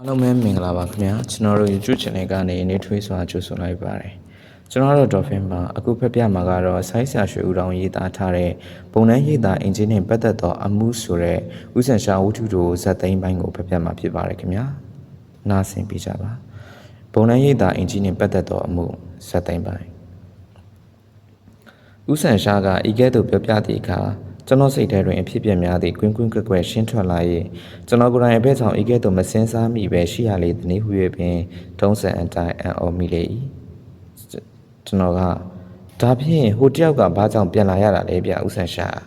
အားလုံးပဲမင်္ဂလာပါခင်ဗျာကျွန်တော်တို့ YouTube channel ကနေနေထွေးစွာကြိုဆိုလိုက်ပါတယ်ကျွန်တော်တို့ Dolphin မှာအခုဖက်ပြမှာကတော့ဆိုင်းဆာရွှေဦးတောင်ရေးသားထားတဲ့ပုံနှန်းရေးသားအင်ဂျင်နဲ့ပတ်သက်သောအမှုဆိုတဲ့ဥဆန်ရှာဝတ္ထုတို့ဇက်သိမ်းပိုင်းကိုဖက်ပြမှာဖြစ်ပါတယ်ခင်ဗျာနားဆင်ပြကြပါပုံနှန်းရေးသားအင်ဂျင်နဲ့ပတ်သက်သောအမှုဇက်သိမ်းပိုင်းဥဆန်ရှားကဤကဲ့သို့ပြောပြသည့်အခါ ကျွန်တော်စိတ်ထဲတွင်အဖြစ်အပျက်များသည့်ကွင်းကွင်းကွက်ကွက်ရှင်းထွက်လာ၍ကျွန်တော်ကိုယ်တိုင်အဘက်ဆောင်ဤကဲ့သို့မစင်းစားမိပဲရှိရလေသည်နည်းဟု၍ပင်ထုံးစံအတိုင်းအံ့ဩမိလေ၏ကျွန်တော်ကဒါဖြင့်ဟိုတယောက်ကဘာကြောင့်ပြန်လာရတာလဲဗျဥဆန်ရှား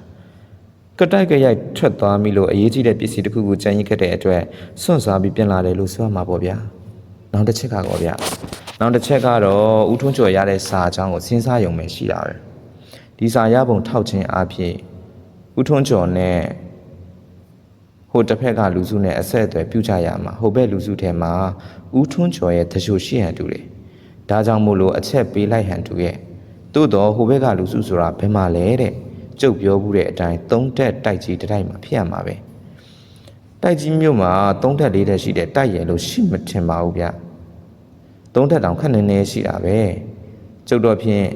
ကတိုက်ကရိုက်ထွက်သွားမိလို့အရေးကြီးတဲ့ပစ္စည်းတစ်ခုကိုကြံရိတ်ခဲ့တဲ့အတွက်စွန့်စားပြီးပြန်လာတယ်လို့ဆိုရမှာပေါ့ဗျာနောက်တစ်ချက်ကတော့ဗျနောက်တစ်ချက်ကတော့ဦးထွန်းကျော်ရတဲ့စာအကြောင်းကိုစဉ်းစားရုံပဲရှိတာပဲဒီစာရပုံထောက်ခြင်းအဖြစ် ဦးထွန်းကျော်နဲ့ဟိုတစ်ဖက်ကလူစုနဲ့အဆက်အသွယ်ပြုကြရမှာဟိုဘက်လူစုထဲမှာဦးထွန်းကျော်ရဲ့တချို့ရှိဟန်တူတယ်ဒါကြောင့်မို့လို့အချက်ပေးလိုက်ဟန်တူရဲ့သို့တော့ဟိုဘက်ကလူစုဆိုတာဘယ်မှာလဲတဲ့ကျုပ်ပြောဘူးတဲ့အတိုင်းသုံးတက်တိုက်ကြီးတစ်တိုက်မှာဖြစ်ရမှာပဲတိုက်ကြီးမြို့မှာသုံးတက်လေးတက်ရှိတဲ့တိုက်ရယ်လို့ရှိမထင်ပါဘူးဗျသုံးတက်တောင်ခက်နေနေရှိတာပဲကျုပ်တော့ဖြင့်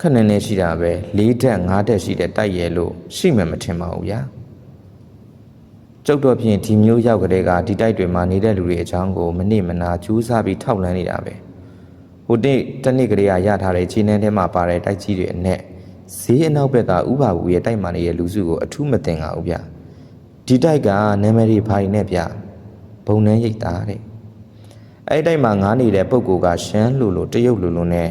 ခက်နေနေရှိတာပဲ၄တက်၅တက်ရှိတဲ့တိုက်ရဲလို့ရှိမှမထင်ပါဘူးဗျာကျုပ်တော့ဖြင့်ဒီမျိုးရောက်ကလေးကဒီတိုက်တွေမှာနေတဲ့လူတွေအကြောင်းကိုမနစ်မနာကြိုးစားပြီးထောက်လန်းနေတာပဲဟိုနေ့တနေ့ကလေးကရထားတဲ့ခြေနှန်းထဲမှာပါတဲ့တိုက်ကြီးတွေအနက်ဈေးအနောက်ဘက်ကဥပါဘူးရဲ့တိုက်မှနေတဲ့လူစုကိုအထူးမတင်ပါဘူးဗျာဒီတိုက်ကနာမည်တွေဖိုင်နဲ့ဗျာဘုံနှန်းရိတ်တာတဲ့အဲ့ဒီတိုက်မှာငားနေတဲ့ပုံကိုကရှမ်းလူလိုတရုတ်လူလိုနဲ့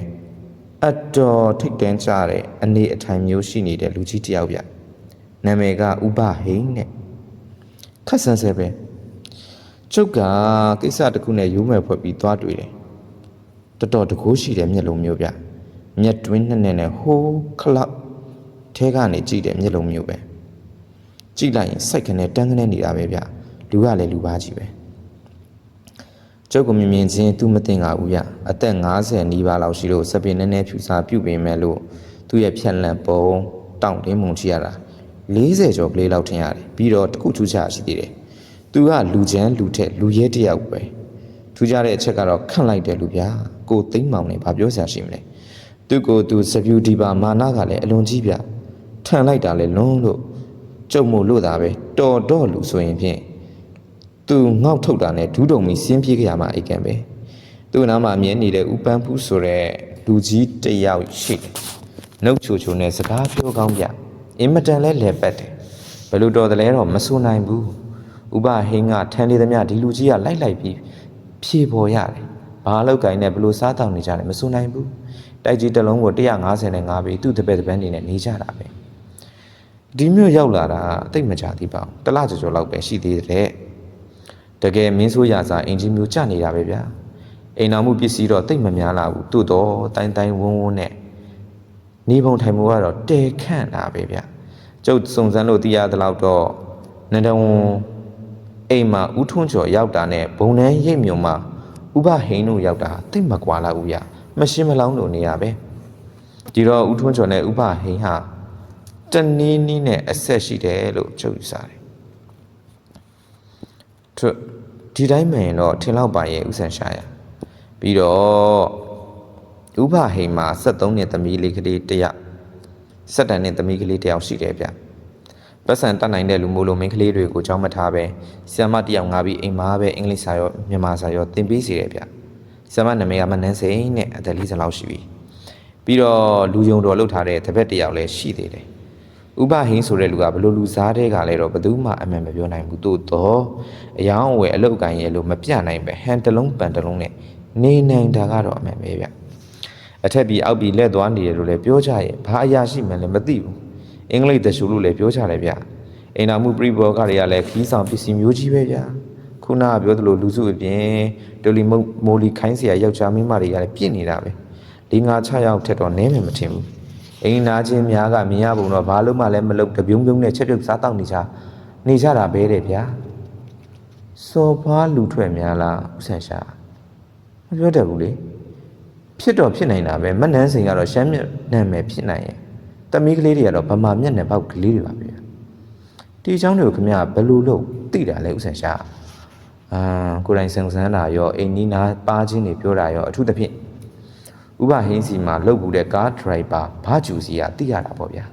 အတော်ထိတ်တန်းကြတဲ့အနေအထိုင်မျိုးရှိနေတဲ့လူကြီးတယောက်ဗျနာမည်ကဥပဟိန်းနဲ့ခက်ဆန်းဆဲပဲကျုပ်ကကိစ္စတစ်ခုနဲ့ရိုးမယ်ဖွဲ့ပြီးသွားတွေ့တယ်တော်တော်တကိုးရှိတဲ့မျက်လုံးမျိုးဗျမျက်တွင်းနဲ့နဲ့နဲ့ဟိုးခလောက်ထဲကနေကြည့်တဲ့မျက်လုံးမျိုးပဲကြည့်လိုက်ရင်စိတ်ကနေတန်းကနေနေတာပဲဗျလူကလည်းလူပါကြီးပဲ ကျုပ်ကမြင်မြင်ချင်းသူမသိငါဘူးရအသက်50နီးပါးလောက်ရှိလို့စပင်နည်းနည်းဖြူစားပြုတ်ပင်မဲ့လို့သူ့ရဲ့ဖြက်လန့်ပုံတောင့်တင်းမှုချရတာ40ကျော်ကလေးလောက်ထင်ရတယ်ပြီးတော့တခုထူးခြားရှိသေးတယ်သူကလူချမ်းလူထက်လူရဲတယောက်ပဲထူးခြားတဲ့အချက်ကတော့ခန့်လိုက်တယ်လူဗျာကိုသိမ့်မောင်နေဘာပြောစရာရှိမလဲသူကိုသူစပြူဒီပါမာနကလည်းအလွန်ကြီးဗျထန်လိုက်တာလေလုံးလို့ကျုံမို့လို့တာပဲတော်တော့လူဆိုရင်ဖြင့် သူငေါက်ထုတ်တာနဲ့ဒူးတုံမီစင်းပြေးကြရမှာအိတ်ကံပဲသူ့နားမှာမြင်နေတဲ့ဥပန်းဖူးဆိုတဲ့လူကြီးတစ်ယောက်ရှိတယ်နှုတ်ချိုချိုနဲ့စကားပြောကောင်းပြအင်မတန်လဲလဲပတ်တယ်ဘယ်လိုတော်တယ်လဲတော့မဆိုနိုင်ဘူးဥပဟင်းကထန်နေသမျှဒီလူကြီးကလိုက်လိုက်ပြီးဖြေပေါ်ရတယ်ဘာလောက်ကင်နဲ့ဘယ်လိုစားတောင်းနေကြလဲမဆိုနိုင်ဘူးတိုက်ကြီးတစ်လုံးကို150နဲ့5ပြီသူ့တပည့်တပန်းနေနဲ့နေကြတာပဲဒီမျိုးရောက်လာတာတိတ်မကြသေးပါဘူးတစ်လကျော်ကျော်လောက်ပဲရှိသေးတယ် တကယ်မင်းဆိုးရစာအင်ဂျင်မျိုးကြနေတာပဲဗျာအိမ်တော်မှုပစ္စည်းတော့တိတ်မများလာဘူးသို့တော့တိုင်းတိုင်းဝန်းဝန်းနဲ့နေပုံထိုင်မှုကတော့တဲခန့်တာပဲဗျာကျုပ်စုံစမ်းလို့သိရသလောက်တော့နန္ဒဝန်အိမ်မှာဥထွန်းကျော်ရောက်တာနဲ့ဘုံနှန်းရိပ်မြုံမှာဥပဟိန်းတို့ရောက်တာတိတ်မကွာလာဘူးဗျာမရှင်းမလောင်းလို့နေရပဲဒီတော့ဥထွန်းကျော်နဲ့ဥပဟိန်းဟာတနည်းနည်းနဲ့အဆက်ရှိတယ်လို့ကျုပ်ယူဆတယ် သူဒီတိုင်းမှန်ရင်တော့ထင်လောက်ပါရဲ့ဥဆန်ရှာရပြီးတော့ဥပဟိမ်မှာ73နှစ်သမီးလေးကလေးတစ်ယောက်7တန်နှစ်သမီးကလေးတစ်ယောက်ရှိတယ်ဗျပတ်စံတတ်နိုင်တဲ့လူမို့လို့မိန်းကလေးတွေကိုကြောင်းမထားပဲဆီယမတစ်ယောက်ငါပြီးအိမ်မှာပဲအင်္ဂလိပ်စာရောမြန်မာစာရောသင်ပေးစီတယ်ဗျဆီယမနာမည်ကမနန်းစိန်နဲ့အသက်40လောက်ရှိပြီပြီးတော့လူယုံတော်လှုပ်ထားတဲ့တပည့်တစ်ယောက်လည်းရှိသေးတယ် ဥပဟင်းဆိုတဲ့လူကဘလို့လူစားတဲ့ကလည်းတော့ဘယ်သူမှအမှန်မပြောနိုင်ဘူးတို့တော့အယောင်ဝယ်အလောက်ကန်ရဲ့လို့မပြနိုင်ပဲဟန်တလုံးပန်တလုံးနဲ့နေနိုင်တာကတော့အမှန်ပဲဗျအထက်ပြီးအောက်ပြီးလက်သွားနေတယ်လို့လည်းပြောကြရဲ့ဘာအရာရှိမှလည်းမသိဘူးအင်္ဂလိပ်တရှူလို့လည်းပြောကြတယ်ဗျအိမ်တော်မှုပရိဘောကတွေကလည်းခီးဆောင်ပစ္စည်းမျိုးကြီးပဲဗျခုနကပြောသလိုလူစုအပြင်ဒိုလီမိုလီခိုင်းစရာယောက်ျားမင်းမတွေကလည်းပြင့်နေတာပဲ၄၅၆ယောက်ထက်တော့နည်းမယ်မထင်ဘူး အိမ်နာချင်းများကမြင်ရပုံတော့ဘာလို့မှလည်းမလုပ်တပြုံးပြုံးနဲ့ချက်ပြုတ်စားတောက်နေကြနေကြတာပဲတဲ့ဗျာစော်ဖွားလူထွက်များလားဥဆန်ရှာမပြောတတ်ဘူးလေဖြစ်တော့ဖြစ်နိုင်တာပဲမနှန်းစိန်ကတော့ရှမ်းမြတ်နာမည်ဖြစ်နိုင်ရဲ့တမီးကလေးတွေကတော့ဗမာမျက်နှာပေါက်ကလေးတွေပါဗျာဒီအကြောင်းတွေကိုခင်ဗျာဘယ်လိုလုပ်သိတာလဲဥဆန်ရှာအာကိုယ်တိုင်စံစမ်းတာရောအိမ်နီးနားပါချင်းတွေပြောတာရောအထူးသဖြင့် ဥပဟင်းစီမှာလှုပ်ဘူးတဲ့ကားဒရိုက်ဘာဘာဂျူစီကသိရတာပေါ့ဗျာ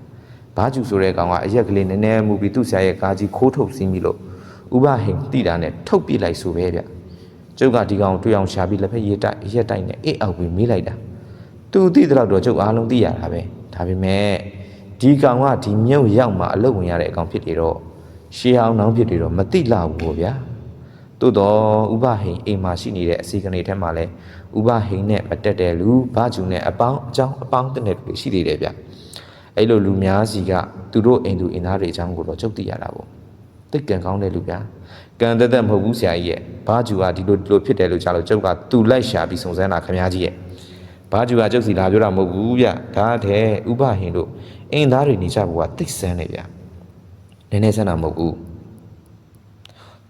ဘာဂျူဆိုတဲ့ကောင်ကအရက်ကလေးနည်းနည်းမူပြီးသူ့ဆရာရဲ့ကားကြီးခိုးထုတ်စီးမိလို့ဥပဟင်းတိတာနဲ့ထုတ်ပြလိုက်ဆိုပဲဗျကျုပ်ကဒီကောင်တွေ့အောင်ရှာပြီးလက်ဖက်ရည်တိုက်ရက်တိုက်နဲ့အိတ်အောက်ပြီးမေးလိုက်တာသူသိတဲ့တော့ကျုပ်အားလုံးသိရတာပဲဒါပေမဲ့ဒီကောင်ကဒီမြုပ်ရောက်မှအလုပ်ဝင်ရတဲ့အကောင်ဖြစ်တယ်တော့ရှေးအောင်နှောင်းဖြစ်တယ်တော့မသိလောက်ဘူးပေါ့ဗျာသို့တော့ဥပဟိန်အိမ်မှာရှိနေတဲ့အစီကနေထဲမှာလဲ ဥပဟိန်နဲ့မတက်တဲ့လူဘာဂျူနဲ့အပေါင်းအကြောင်းအပေါင်းတဲ့လူတွေရှိသေးတယ်ဗျအဲ့လိုလူများစီကသူတို့အိမ်သူအင်သားတွေအကြောင်းကိုတော့ကြုတ်သိရတာပေါ့တိတ်ကံကောင်းတဲ့လူဗျာကံတက်တက်မဟုတ်ဘူးဆရာကြီးရဲ့ဘာဂျူကဒီလိုဒီလိုဖြစ်တယ်လို့ကြားလို့ကျုပ်ကသူ့လိုက်ရှာပြီးစုံစမ်းတာခမည်းကြီးရဲ့ဘာဂျူကကျုပ်စီလာပြောတာမဟုတ်ဘူးဗျဒါတဲ့ဥပဟိန်တို့အင်သားတွေနေကြဘူးကတိတ်ဆန်းနေဗျနည်းနည်းဆန်းတာမဟုတ်ဘူး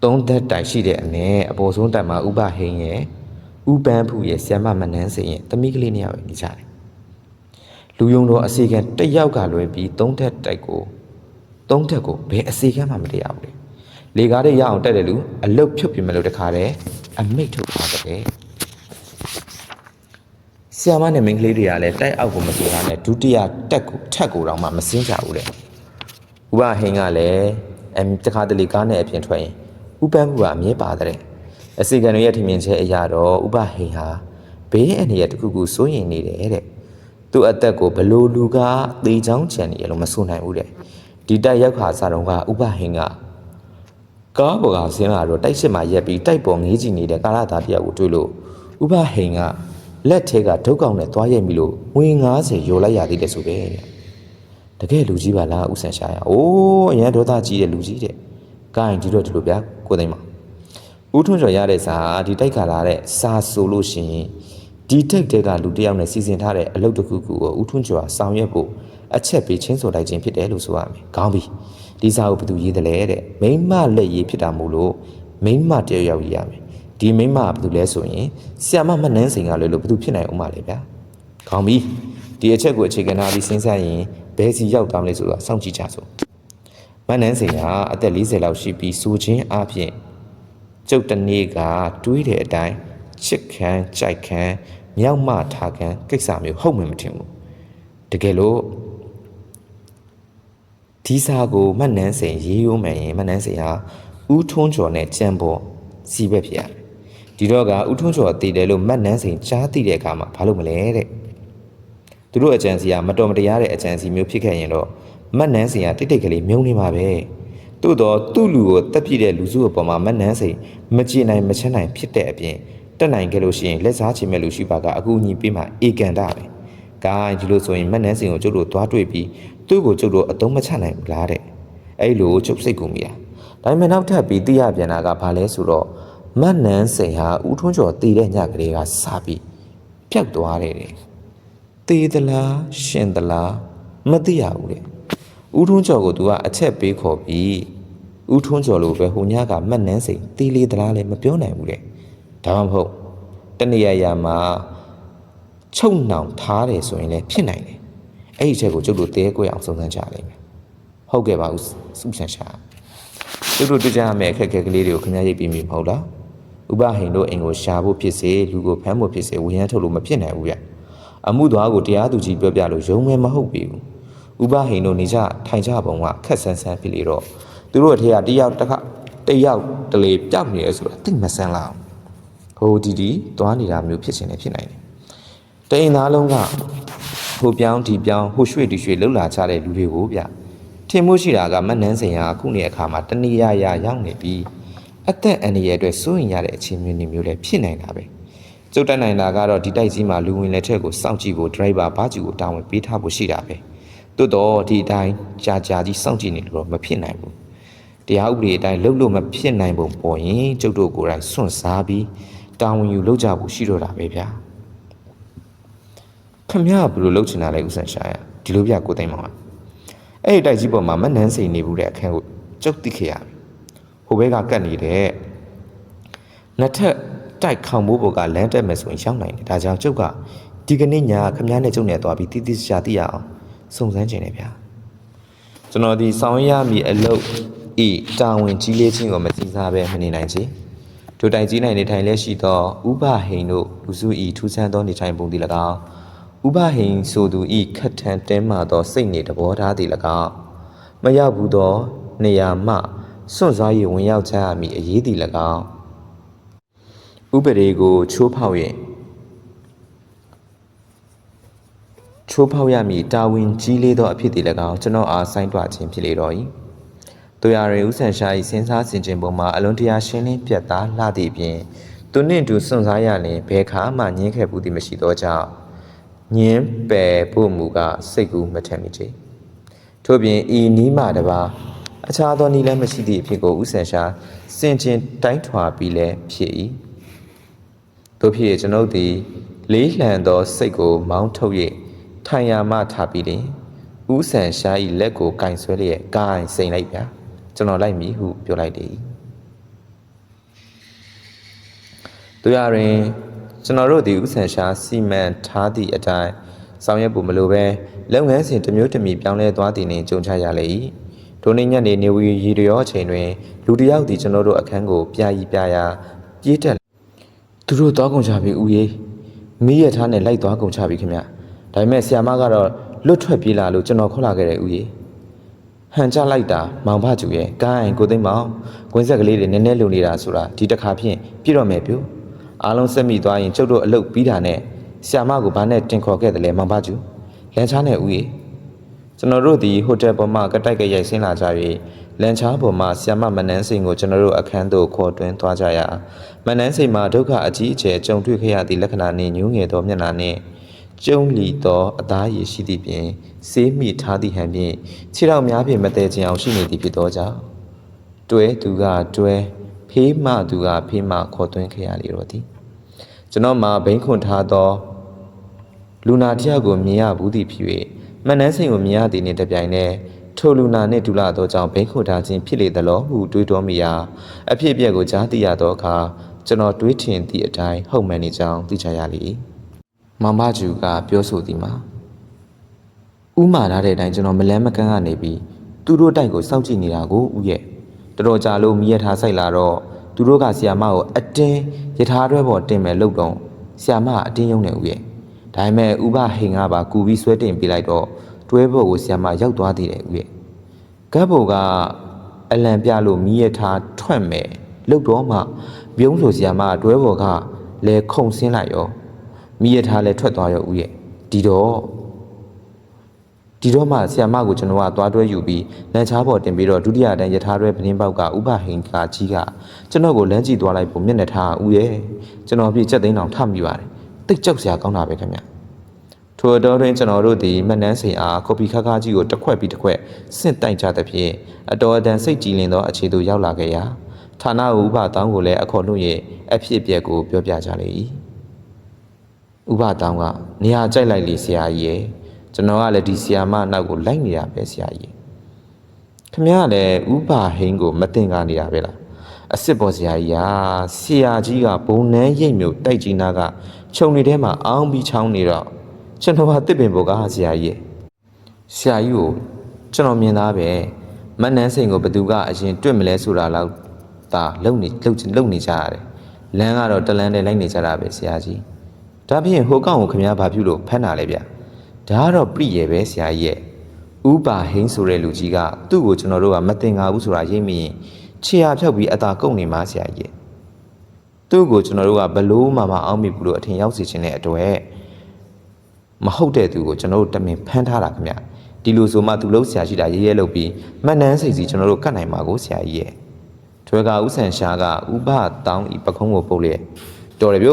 သုံးသက်တိုင်ရှိတဲ့အနည်းအပေါ်ဆုံးတိုင်မှာဥပဟိန်ရဲ့ ဥပန်းဖူရဲ့ဆ iam မနှန်းစင်ရဲ့တမိကလေးနှစ်ယောက်ပဲနေကြတယ်လူယုံတော်အစီကံတစ်ယောက်ကလွယ်ပြီးသုံးသက်တိုက်ကိုသုံးသက်ကိုဘယ်အစီကံမှမတရားဘူးလေလေကားတွေရအောင်တက်တယ်လူအလုတ်ဖြုတ်ပြင်မလို့တခါတည်းအမိတ်ထုတ်ထားတယ်ဆ iam မနဲ့မိန်းကလေးတွေကလည်းတိုက်အောက်ကိုမဆိုတာနဲ့ဒုတိယတက်ကိုထက်ကိုတော့မှမစင်းကြဘူးတဲ့ဥပဟင်းကလည်းအမ်တခါတလေကားနဲ့အပြင်ထွက်ရင်ဥပန်းမှုကအမြဲပါတဲ့ အစီကံတွေရဲ့ထင်မြင်ချက်အရာတော့ဥပဟင်းဟာဘေးအန္တရာယ်တစ်ခုခုစိုးရင်နေတယ်တဲ့သူ့အသက်ကိုဘလို့လူကသေချောင်းချန်နေရလို့မဆိုနိုင်ဘူးတဲ့ဒီတိုက်ရောက်ခါစားတော့ကဥပဟင်းကကားပေါ်ကဆင်းလာတော့တိုက်ရှိမှရက်ပြီးတိုက်ပေါ်ငေးကြည့်နေတဲ့ကာရသားတယောက်ကိုတွေ့လို့ဥပဟင်းကလက်ထဲကဒုက္ကောင်နဲ့သွားရိုက်ပြီးလို့ငွေ90ရောလိုက်ရသေးတယ်ဆိုပဲတဲ့တကယ်လူကြီးပါလားဥဆန်ရှာရ။အိုးအရန်ဒေါသကြီးတဲ့လူကြီးတဲ့။ကိုင်းဒီတော့ဒီလိုဗျာကိုသိမ်းမ။ ဦးထွန်းကျော်ရတဲ့စာဒီတိုက်ခါလာတဲ့စာဆိုလို့ရှိရင်ဒီထိတ်တဲ့ကလူတစ်ယောက်နဲ့စီစဉ်ထားတဲ့အလုပ်တစ်ခုခုကိုဦးထွန်းကျော်ကဆောင်ရွက်ဖို့အချက်ပေးချင်းဆိုလိုက်ခြင်းဖြစ်တယ်လို့ဆိုရမယ်။ခေါင်းပြီ။ဒီစာကိုဘယ်သူရေးတယ်လဲတဲ့။မိမလက်ရေးဖြစ်တာမို့လို့မိမတယောက်ယောက်ရေးရမယ်။ဒီမိမကဘယ်သူလဲဆိုရင်ဆ iam မမနှန်းစိန်ကလည်းလို့ဘယ်သူဖြစ်နိုင်အောင်မလဲဗျာ။ခေါင်းပြီ။ဒီအချက်ကိုအခြေခံထားပြီးစဉ်းစားရင်ဘယ်စီရောက်သွားမလဲဆိုတော့စောင့်ကြည့်ကြစို့မန်းနန်းစိန်ဟာအသက်40လောက်ရှိပြီးစူချင်းအပြင် ကျုပ်တနေ့ကတွေးတဲ့အတိုင်းချစ်ခံကြိုက်ခံမြောက်မထားခံကိစ္စမျိုးဟုတ်မှမထင်ဘူးတကယ်လို့ဒီစာကိုမန်းနန်းစိန်ရေးရိုးမယ်ရင်မန်းနန်းစိန်ဟာဦးထွန်းကျော်နဲ့ကြံပေါ်စီဘက်ဖြစ်ရတယ်ဒီတော့ကဦးထွန်းကျော်တည်တယ်လို့မန်းနန်းစိန်ကြားသိတဲ့အခါမှာဘာလို့မလဲတဲ့သူတို့အကြံစီကမတော်မတရားတဲ့အကြံစီမျိုးဖြစ်ခဲ့ရင်တော့မတ်နန်းစင်ကတိတ်တိတ်ကလေးမြုံနေမှာပဲ သို့တော့သူ့လူကိုတက်ပြည့်တဲ့လူစုအပေါ်မှာမတ်နန်းစိန်မကြည်နိုင်မချမ်းနိုင်ဖြစ်တဲ့အပြင်တက်နိုင်ခဲ့လို့ရှိရင်လက်စားချင်မဲ့လူရှိပါကအကူအညီပေးမှအေကန်တာပဲ။ကိုင်းဒီလိုဆိုရင်မတ်နန်းစင်ကိုကျုပ်တို့သွားတွေ့ပြီးသူ့ကိုကျုပ်တို့အတုံးမချနိုင်ဘူးလားတဲ့။အဲ့လိုကျုပ်စိတ်ကူမိတာ။ဒါပေမဲ့နောက်ထပ်ပြီးသိရပြန်တာကဘာလဲဆိုတော့မတ်နန်းစင်ဟာဦးထွန်းကျော်တည်တဲ့ညကလေးကစပြီးပျောက်သွားတယ်တဲ့။သေးသလားရှင်သလားမသိရဘူးတဲ့ဦးထွန်းကျော်ကိုသူကအချက်ပေးခေါ်ပြီး ဦးထွန်းကျော်လိုပဲဟိုညကမှတ်နှန်းစိန်တီးလေးသလားလည်းမပြောနိုင်ဘူးတဲ့ဒါမှမဟုတ်တနေရာရာမှာချုပ်နှောင်ထားတယ်ဆိုရင်လည်းဖြစ်နိုင်တယ်အဲ့ဒီချက်ကိုကျုပ်တို့တဲကွဲအောင်စုံစမ်းကြလိမ့်မယ်ဟုတ်ကဲ့ပါဦးစုဆန်ရှာကျုပ်တို့တွေ့ကြရမယ့်အခက်အခဲကလေးတွေကိုခင်ဗျားရိပ်ပြီးပြီမဟုတ်လားဥပဟိန်တို့အိမ်ကိုရှာဖို့ဖြစ်စေလူကိုဖမ်းဖို့ဖြစ်စေဝေယမ်းထုတ်လို့မဖြစ်နိုင်ဘူးဗျအမှုသွားကိုတရားသူကြီးပြောပြလို့ရုံမဲမဟုတ်ပြီဘူးဥပဟိန်တို့နေကြထိုင်ကြပုံကခက်ဆန်းဆန်းဖြစ်လေတော့ သူတို့အထက်ကတယောက်တစ်ခါတယောက်တလေပြောက်နေရဆိုတာသိမဆန်းလောက်ဟိုဒီဒီသွားနေတာမျိုးဖြစ်ခြင်းလည်းဖြစ်နိုင်တယ်တအိမ်သားလုံးကဟိုပြောင်းဒီပြောင်းဟိုရွှေ့ဒီရွှေ့လှုပ်လာကြတဲ့လူတွေကိုဗျထင်မှုရှိတာကမတ်နန်းစင်ဟာအခုနေအခါမှာတဏှာရာရောက်နေပြီးအသက်အန္တရာယ်အတွက်စိုးရင်ရတဲ့အခြေအနေမျိုးလည်းဖြစ်နိုင်တာပဲကျုပ်တက်နိုင်တာကတော့ဒီတိုက်ကြီးမှာလူဝင်လက်ထက်ကိုစောင့်ကြည့်ဖို့ဒရိုက်ဘာဘာဂျူကိုတာဝန်ပေးထားဖို့ရှိတာပဲတိုးတော့ဒီအတိုင်းကြာကြာကြီးစောင့်ကြည့်နေလို့တော့မဖြစ်နိုင်ဘူး တရားဥပဒေအတိုင်းလှုပ်လို့မဖြစ်နိုင်ပုံပေါ်ရင်ကျုပ်တို့ကိုယ်တိုင်စွန့်စားပြီးတာဝန်ယူလုပ်ကြဖို့ရှိတော့တာပဲဗျာခမရဘယ်လိုလုပ်ချင်တာလဲဥဆန်ရှာရဒီလိုပြကိုသိမ်းမောင်အဲ့ဒီတိုက်ကြီးပေါ်မှာမနှန်းစိန်နေဘူးတဲ့အခန်းကိုကျုပ်သိခဲ့ရပြီဟိုဘက်ကကတ်နေတဲ့နှစ်ထပ်တိုက်ခေါင်မိုးပေါ်ကလမ်းတက်မယ်ဆိုရင်ရောက်နိုင်တယ်ဒါကြောင့်ကျုပ်ကဒီကနေ့ညခမည်းနဲ့ကျုပ်နဲ့သွားပြီးတိတိကျကျသိရအောင်စုံစမ်းခြင်းနဲ့ဗျာကျွန်တော်ဒီဆောင်ရွက်ရမည်အလုပ် ဤတာဝန်ကြီးလေးခြင်းကိုမသိစားဘဲမနေနိုင်ချေထိုတိုင်ကြီးနိုင်နေထိုင်လက်ရှိသောဥပဟိန်တို့လူစုဤထူးဆန်းသောနေထိုင်ပုံသည်၎င်းဥပဟိန်ဆိုသူဤခတ်ထန်တင်းမာသောစိတ်နေတဘောထားသည်၎င်းမရောက်ဘူးသောနေရာမှစွန့်စား၍ဝင်ရောက်ကြရမည်အရေးသည်၎င်းဥပဒေကိုချိုးဖောက်၍ချိုးဖောက်ရမည်တာဝန်ကြီးလေးသောအဖြစ်သည်၎င်းကျွန်တော်အားဆိုင်းတွခြင်းဖြစ်လေတော့၏ တို့ရရင်ဥဆန်ရှာ၏စဉ်းစားဆင်ခြင်ပုံမှာအလွန်တရာရှင်းလင်းပြတ်သားလှသည့်အပြင်သူနှင့်တူစွန့်စားရလျင်ဘယ်ခါမှငင်းခဲ့ဘူးသည်မရှိသောကြောင့်ငင်းပယ်ဖို့မူကစိတ်ကူးမထက်မိချေထို့ပြင်ဤနီးမှတပါအခြားသောနီးလည်းမရှိသည့်အဖြစ်ကိုဥဆန်ရှာစင်ကျင်တိုင်းထွာပြီးလည်းဖြစ်၏တို့ဖြစ်ကျွန်ုပ်သည်လေးလှန်သောစိတ်ကိုမောင်းထုတ်၍ထိုင်ရာမှထားပြီးရင်ဦးဆန်ရှားဤလက်ကိုကင်ဆွဲလျက်ကိုင်စိန်လိုက်ဗျာ ကျွန်တော်လိုက်မည်ဟုပြောလိုက်တယ်တို့ရရင်ကျွန်တော်တို့ဒီဦးဆန်ရှားစီမံထားသည့်အတိုင်းဆောင်ရွက်ဖို့မလိုပဲလုပ်ငန်းစဉ်တစ်မျိုးတစ်မီပြောင်းလဲသွားသည်နှင့်ကြုံချရလေ၏ဒိုနေ့ညနေနေဝီရီရရောအချိန်တွင်လူတစ်ယောက်သည်ကျွန်တော်တို့အခန်းကိုပြာကြီးပြာရာပြေးတက်သူတို့သွားကုန်ချပြီဦးရေးမီးရထားနဲ့လိုက်သွားကုန်ချပြီခင်ဗျဒါပေမဲ့ဆီယာမကတော့လွတ်ထွက်ပြေးလာလို့ကျွန်တော်ခေါ်လာခဲ့တယ်ဦးရေး ဟန်ချလိုက်တာမောင်ဖကျူရဲ့ကိုင်းကိုသိမ်းမောင်ကွင်းဆက်ကလေးတွေနည်းနည်းလုံနေတာဆိုတာဒီတစ်ခါဖြင့်ပြည့်တော့မယ်ပြူအားလုံးစက်မိသွားရင်ကျုပ်တို့အလုတ်ပြီးတာနဲ့ဆီယာမကိုဘာနဲ့တင်ခေါ်ခဲ့တယ်လဲမောင်ဖကျူလန်ချားနဲ့ဦးရေးကျွန်တော်တို့ဒီဟိုတယ်ပေါ်မှာကတိုက်ကရိုက်ဆင်းလာကြ၍လန်ချားပေါ်မှာဆီယာမမနန်းစိန်ကိုကျွန်တော်တို့အခန်းသို့ခေါ်တွင်သွားကြရာမနန်းစိန်မှာဒုက္ခအကြီးအကျယ်ကြုံတွေ့ခဲ့ရသည့်လက္ခဏာနှင့်ညှိုးငယ်သောမျက်နှာနှင့် ကျုံလီသောအသားရည်ရှိသည့်ပြင်ဆေးမိထားသည့်ဟန်ဖြင့်ခြေထောက်များဖြင့်မတဲခြင်းအောင်ရှိနေသည်ဖြစ်သောကြောင့်တွဲသူကတွဲဖေးမသူကဖေးမခေါ်သွင်းခဲ့ရလေတော့သည်ကျွန်တော်မှာဘိန်းခွန်ထားသောလူနာတစ်ယောက်ကိုမြင်ရဘူးသည်ဖြစ်၍မနှန်းစိန်ကိုမြင်ရသည်နှင့်တပြိုင်နက်ထိုလူနာနှင့်ဒူလာသောကြောင့်ဘိန်းခွန်ထားခြင်းဖြစ်လေသလောဟုတွေးတောမိရာအဖြစ်အပျက်ကိုကြားသိရသောအခါကျွန်တော်တွေးထင်သည့်အတိုင်းဟုတ်မှန်နေကြောင်းသိချရလေ၏ မမကျူကပြောဆိုသည်မှာဥမာထားတဲ့အတိုင်းကျွန်တော်မလန်းမကန်းကနေပြီးသူတို့တိုက်ကိုစောင့်ကြည့်နေတာကိုဥရဲ့တော်တော်ကြာလို့မိရထားဆိုင်လာတော့သူတို့ကဆီယာမကိုအတင်းယထာတွဲပေါ်တင်မယ်လို့တော့ဆီယာမကအတင်းယုံနေဥရဲ့ဒါပေမဲ့ဥပဟိန်ကပါကူပြီးဆွဲတင်ပေးလိုက်တော့တွဲပေါ်ကိုဆီယာမရောက်သွားသေးတယ်ဥရဲ့ကပ်ဘောကအလံပြလို့မိရထားထွက်မယ်လို့တော့မှပြုံးဆိုဆီယာမကတွဲပေါ်ကလဲခုံဆင်းလိုက်ရော မိရထားလဲထွက်သွားရောဥရဲ့ဒီတော့ဒီတော့မှဆီယမကိုကျွန်တော်ကသွားတွဲယူပြီးလမ်းချားပေါ်တင်ပြီးတော့ဒုတိယတန်းယထာတွဲပတင်းပေါက်ကဥပဟိန်ကာကြီးကကျွန်တော်ကိုလမ်းကြည့်သွားလိုက်ပုံမျက်နှာထားဦးရဲ့ကျွန်တော်ပြည့်ချက်သိန်းအောင်ထမိပါတယ်တိတ်ကြောက်စရာကောင်းတာပဲခင်ဗျထို့တော်တွင်ကျွန်တော်တို့ဒီမနှန်းစိန်အားကော်ပီခါခါကြီးကိုတစ်ခွက်ပြီးတစ်ခွက်ဆင့်တိုင်ကြသဖြင့်အတော်အတန်စိတ်ကြည်လင်သောအခြေသို့ရောက်လာခဲ့ရာဌာနဥပတောင်းကိုလည်းအခေါ်လို့ရဲ့အဖြစ်အပျက်ကိုပြောပြကြလေ၏ ဥပတောင်းကနေရာကြိုက်လိုက်လေဆရာကြီးရဲ့ကျွန်တော်ကလည်းဒီဆီယာမနောက်ကိုလိုက်နေတာပဲဆရာကြီးခမရလည်းဥပါဟိန်းကို မတင်ကားနေတာပဲလားအစ်စ်ပေါ်ဆရာကြီးဟာဆရာကြီးကဘုံနှန်းရိတ်မျိုးတိုက်ကြီးနာကခြုံနေထဲမှာအောင်းပြီးချောင်းနေတော့ကျွန်တော်ကတစ်ပင်ပေါ်ကဆရာကြီးဆရာကြီးကိုကျွန်တော်မြင်သားပဲမနှန်းစိန်ကိုဘသူကအရင်တွေ့မလဲဆိုတာတော့ဒါလုံနေလုံလုံနေကြရတယ်လမ်းကတော့တလန်းနဲ့လိုက်နေကြတာပဲဆရာကြီး ဒါဖြင့်ဟိုကောင်ကိုခမရဘာပြုလို့ဖမ်းတာလဲဗျဒါကတော့ပြည့်ရဲ့ပဲဆရာကြီးရဲ့ဥပါဟိန်းဆိုတဲ့လူကြီးကသူ့ကိုကျွန်တော်တို့ကမတင်ကားဘူးဆိုတာရိပ်မိရင်ခြေရဖြောက်ပြီးအသာကုန်နေမှာဆရာကြီးရဲ့သူ့ကိုကျွန်တော်တို့ကဘလို့မှမအောင်မိဘူးလို့အထင်ရောက်စေချင်တဲ့အတွက်မဟုတ်တဲ့သူကိုကျွန်တော်တို့တမင်ဖမ်းထားတာခင်ဗျဒီလိုဆိုမှသူလုံးဆရာရှိတာရေးရဲလုပ်ပြီးမနှန်းစိတ်စီကျွန်တော်တို့ကတ်နိုင်မှာကိုဆရာကြီးရဲ့ထွဲကဥဆန်ရှားကဥပတောင်းဤပခုံးကိုပုတ်လျက်တော်တယ်ဗျ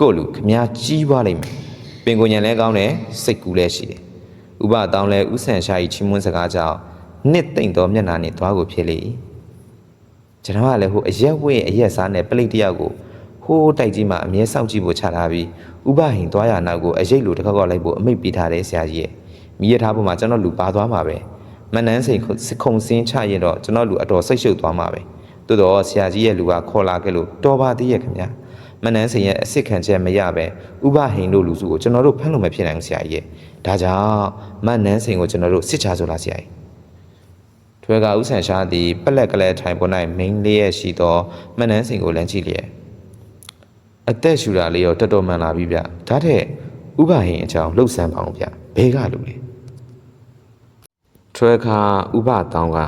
ကို့လူခမားကြီးပွားလိမ့်မယ်ပင်ကိုညံလဲကောင်းတယ်စိတ်ကူးလဲရှိတယ်ဥပတောင်းလဲဥဆန်ရှားဤချီးမွမ်းစကားကြောင့်နှစ်သိမ့်သောမျက်နှာနဲ့သွားကိုဖြစ်လေ၏ကျွန်တော်ကလည်းဟိုအရက်ဝဲအရက်စားနဲ့ပလိတ်တယောက်ကိုဟိုးတိုက်ကြီးမှအမြဲစောင့်ကြည့်ဖို့ချထားပြီးဥပဟိန်သွားရနောက်ကိုအရိတ်လိုတစ်ခါခေါက်လိုက်ဖို့အမိတ်ပေးထားတယ်ဆရာကြီးရဲ့မိရထားပေါ်မှာကျွန်တော်လူပါသွားမှာပဲမနှန်းစိန်ခုံစင်းချရင်တော့ကျွန်တော်လူအတော်စိတ်ရှုပ်သွားမှာပဲသို့တော့ဆရာကြီးရဲ့လူကခေါ်လာခဲ့လို့တော်ပါသေးရဲ့ခင်ဗျာ မနှန်းစိန်ရဲ့အစ်စ်ခံချက်မရပဲဥပဟိန်တို့လူစုကိုကျွန်တော်တို့ဖမ်းလို့မဖြစ်နိုင်ဘူးဆရာကြီးရဲ့ဒါကြောင့်မနှန်းစိန်ကိုကျွန်တော်တို့စစ်ချဆိုလားဆရာကြီးထွဲကဥဆန်ရှားသည်ပလက်ကလေးထိုင်ပေါ်၌မိန်လေးရရှိသောမနှန်းစင်ကိုလမ်းကြည့်လျက်အသက်ရှူတာလေးရောတော်တော်မှန်လာပြီဗျဒါထက်ဥပဟင်အကြောင်းလှုပ်ဆန်းပါအောင်ဗျဘဲကလူလေထွဲခါဥပတောင်းက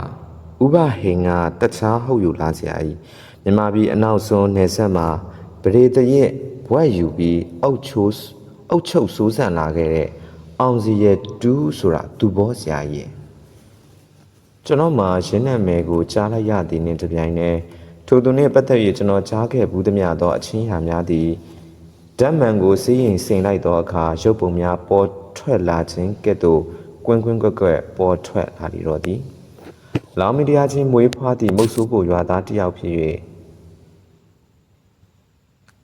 ဥပဟင်ကတခြားဟုတ်ယူလာစရာကြီးမြမပြည်အနောက်ဆုံးနယ်ဆက်မှာ ပရိတရဲ့ဘွက်ယူပြီးအုတ်ချိုးအုတ်ချုပ်စိုးစံလာခဲ့တဲ့အောင်စီရဲ့တူးဆိုတာသူဘောစရာကြီးကျွန်တော်မှရင်းနှံမယ်ကိုကြားလိုက်ရသည်နှင့်တပြိုင်တည်းထိုသူနှင့်ပတ်သက်၍ကျွန်တော်ကြားခဲ့ဘူးသမျှသောအချင်းဟာများသည်ဓာတ်မှန်ကိုစီးရင်စိန်လိုက်သောအခါရုပ်ပုံများပေါ်ထွက်လာခြင်းကဲ့သို့ကွင်းကွင်းကွက်ကွက်ပေါ်ထွက်လာလေတော့သည်လောင်မီဒီယာချင်းမွေးဖွားသည့်မုတ်ဆိုးကိုရွာသားတစ်ယောက်ဖြစ်၍